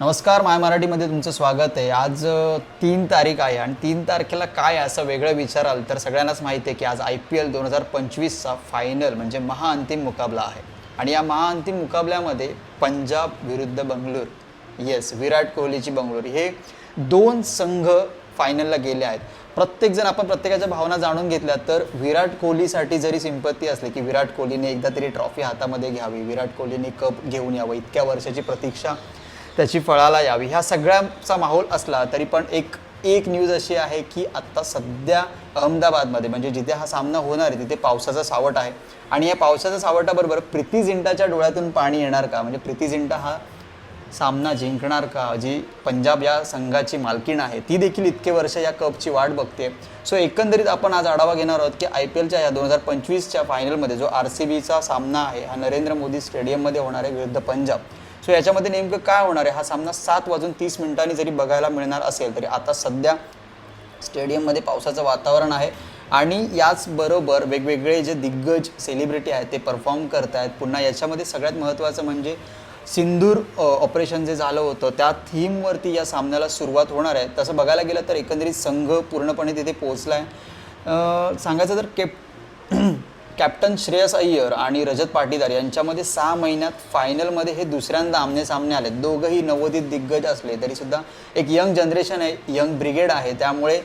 नमस्कार माय मराठीमध्ये तुमचं स्वागत आहे. आज तीन तारीख आहे आणि तीन तारखेला काय असं वेगळं विचाराल तर सगळ्यांनाच माहिती आहे की आज आय पी एल दोन हजार पंचवीसचा फायनल म्हणजे महाअंतिम मुकाबला आहे. आणि या महाअंतिम मुकाबल्यामध्ये पंजाब विरुद्ध बंगलोर येस विराट कोहलीची बंगलोर हे दोन संघ फायनलला गेले आहेत. प्रत्येकजण आपण प्रत्येकाच्या भावना जाणून घेतल्या तर विराट कोहलीसाठी जरी सिंपत्ती असली की विराट कोहलीने एकदा तरी ट्रॉफी हातामध्ये घ्यावी विराट कोहलीने कप घेऊन यावं इतक्या वर्षाची प्रतीक्षा त्याची फळाला यावी. ह्या सगळ्यांचा माहोल असला तरी पण एक एक न्यूज अशी आहे की आत्ता सध्या अहमदाबादमध्ये म्हणजे जिथे हा सामना होणार आहे तिथे पावसाचा सावट आहे. आणि या पावसाच्या सावटाबरोबर प्रीती जिंटाच्या डोळ्यातून पाणी येणार का? म्हणजे प्रीती जिंटा हा सामना जिंकणार का? जी पंजाब या संघाची मालकीण आहे ती देखील इतके वर्ष या कपची वाट बघते. सो एकंदरीत आपण आज आढावा घेणार आहोत की आय पी एलच्या या दोन हजार पंचवीसच्या फायनलमध्ये जो आर सी बीचा सामना आहे हा नरेंद्र मोदी स्टेडियममध्ये होणार आहे विरुद्ध पंजाब. सो याच्यामध्ये नेमकं काय होणार आहे? हा सामना सात वाजून तीस मिनिटांनी जरी बघायला मिळणार असेल तरी आता सध्या स्टेडियममध्ये पावसाचं वातावरण आहे. आणि याचबरोबर वेगवेगळे जे दिग्गज सेलिब्रिटी आहेत ते परफॉर्म करत आहेत पुन्हा याच्यामध्ये सगळ्यात महत्त्वाचं म्हणजे सिंदूर ऑपरेशन जे झालं होतं त्या थीमवरती या सामन्याला सुरुवात होणार आहे. तसं बघायला गेलं तर एकंदरीत संघ पूर्णपणे तिथे पोहोचला आहे सांगायचं तर केप कॅप्टन श्रेयस अय्यर आणि रजत पाटीदार यांच्यामध्ये सहा महिन्यात फायनलमध्ये हे दुसऱ्यांदा आमने सामने आले दोघंही नवोदित दिग्गज असले तरीसुद्धा एक यंग जनरेशन आहे यंग ब्रिगेड आहे. त्यामुळे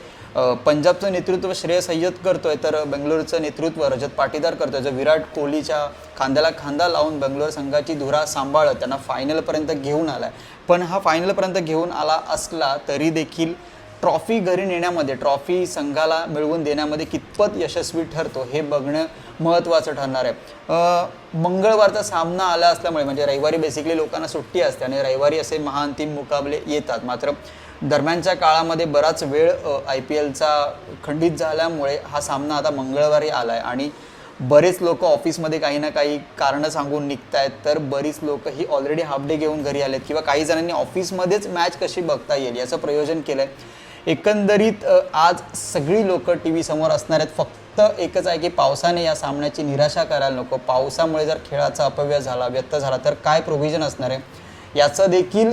पंजाबचं नेतृत्व श्रेयस अय्यर करतोय तर बेंगलोरचं नेतृत्व रजत पाटीदार करतोय. जो विराट कोहलीच्या खांद्याला खांदा लावून बेंगलोर संघाची धुरा सांभाळत त्यांना फायनलपर्यंत घेऊन आलाय. पण हा फायनलपर्यंत घेऊन आला असला तरी देखील ट्रॉफी घरी नेण्यामध्ये ट्रॉफी संघाला मिळवून देण्यामध्ये कितपत यशस्वी ठरतो हे बघणं महत्त्वाचं ठरणार आहे. मंगळवारचा सामना आला असल्यामुळे म्हणजे रविवारी बेसिकली लोकांना सुट्टी असते आणि रविवारी असे महाअंतिम मुकाबले येतात. मात्र दरम्यानच्या काळामध्ये बराच वेळ आय पी एलचा खंडित झाल्यामुळे हा सामना आता मंगळवारी आला आहे आणि बरेच लोक ऑफिसमध्ये काही ना काही कारणं सांगून निघत आहेत तर बरीच लोक ही ऑलरेडी हाफ डे घेऊन घरी आलेत किंवा काही जणांनी ऑफिसमध्येच मॅच कशी बघता येईल याचं प्रयोजन केलं आहे एकंदरीत आज सगळी लोक टी व्ही समोर असणार आहेत. फक्त एकच आहे की पावसाने या सामन्याची निराशा करायला नको. पावसामुळे जर खेळाचा अपव्यय झाला व्यक्त झाला तर काय प्रोव्हिजन असणार आहे? याचं देखील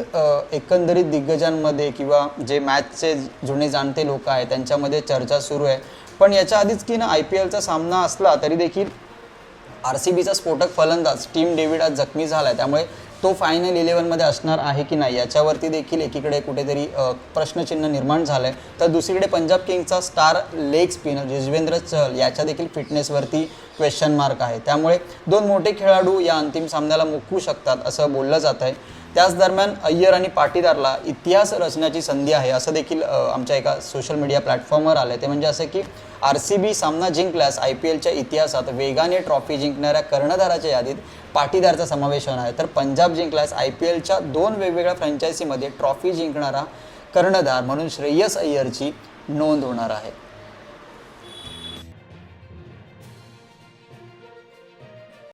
एकंदरीत दिग्गजांमध्ये किंवा जे मॅचचे जुने जाणते लोक आहेत त्यांच्यामध्ये चर्चा सुरू आहे. पण याच्या आधीच की ना आय पी एलचा सामना असला तरी देखील आर सी बीचा स्फोटक फलंदाज टीम डेव्हिड आज जखमी झाला आहे त्यामुळे तो फायनल इलेव्हनमध्ये असणार आहे की नाही याच्यावरती देखील एकीकडे कुठेतरी प्रश्नचिन्ह निर्माण झालं आहे तर दुसरीकडे Punjab किंगचा star leg spinner Yuzvendra Chahal याच्या देखील फिटनेसवरती क्वेश्चन मार्क आहे. त्यामुळे दोन मोठे खेळाडू या अंतिम सामन्याला मुकू शकतात असं बोललं जात आहे त्याच दरम्यान अय्यर आणि पाटीदारला इतिहास रचण्याची संधी आहे असं देखील आमच्या एका सोशल मीडिया प्लॅटफॉर्मवर आलं ते म्हणजे असं की आर सी बी सामना जिंकल्यास आय पी एलच्या इतिहासात वेगाने ट्रॉफी जिंकणाऱ्या कर्णधाराच्या यादीत पाटीदारचा समावेश होणार आहे. तर पंजाब जिंकल्यास आय पी एलच्या दोन वेगवेगळ्या फ्रँचायझीमध्ये ट्रॉफी जिंकणारा कर्णधार म्हणून श्रेयस अय्यरची नोंद होणार आहे.